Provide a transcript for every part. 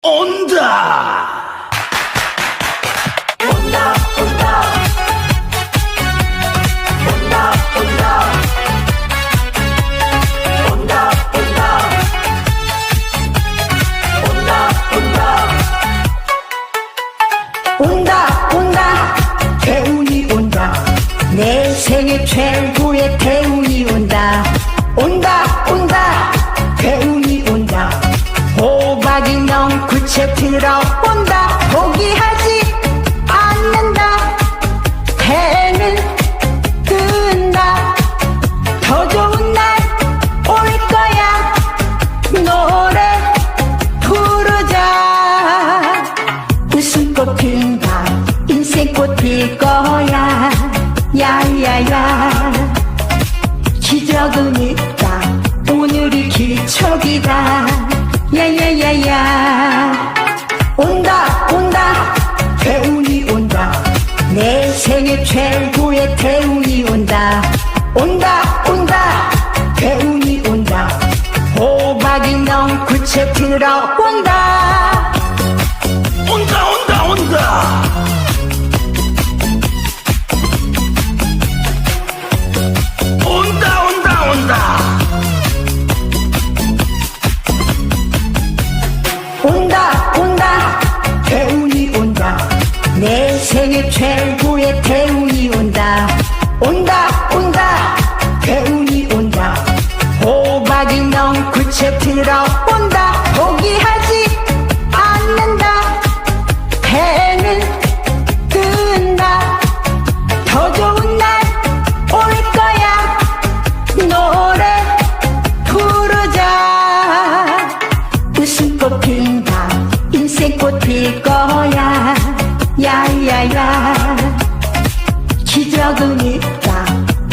온다! 온다, 온다! 온다, 온다! 온다, 온다! 온다, 온다! 온다, 온다! 태운이 온다! 내 생애 최고의 태운이 온다! 온다, 온다! 태운이 온다! 들어온다. 포기하지 않는다. 해는 뜬다. 더 좋은 날 올 거야. 노래 부르자. 웃음꽃 핀다 인생꽃 필 거야. 야야야. 기적은 있다. 오늘이 기적이다. 야야야야 온다 온다. 대운이 온다. 내 생애 최고의 대운이 온다. 온다 온다. 대운이 온다. 호박이 온다, 온다, 온다! 온다, 온다, 온다! 온다. 온다 생애 최고의 대운이 온다. 온다 온다. 대운이 온다. 호박이 넝구체 들어온다. 포기하지 야야야. 기적은 있다.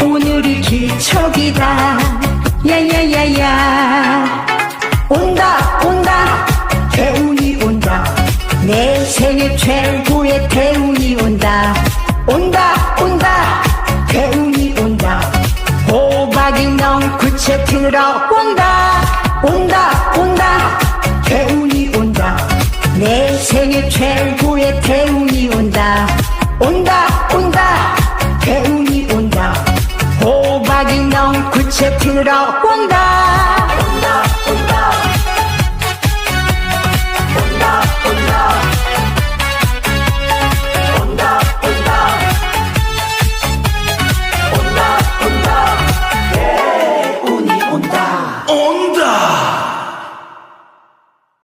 오늘이 기척이다. 야야야야. 온다 온다. 대운이 온다. 내 생애 최고의 대운이 온다. 온다 온다. 대운이 온다. 호박이 넘구체 들어온다. 온다 온다. 대운이 온다. 내 생애 최 온다 온다. 개운이 온다. 호박이 넘고 채 들어온다.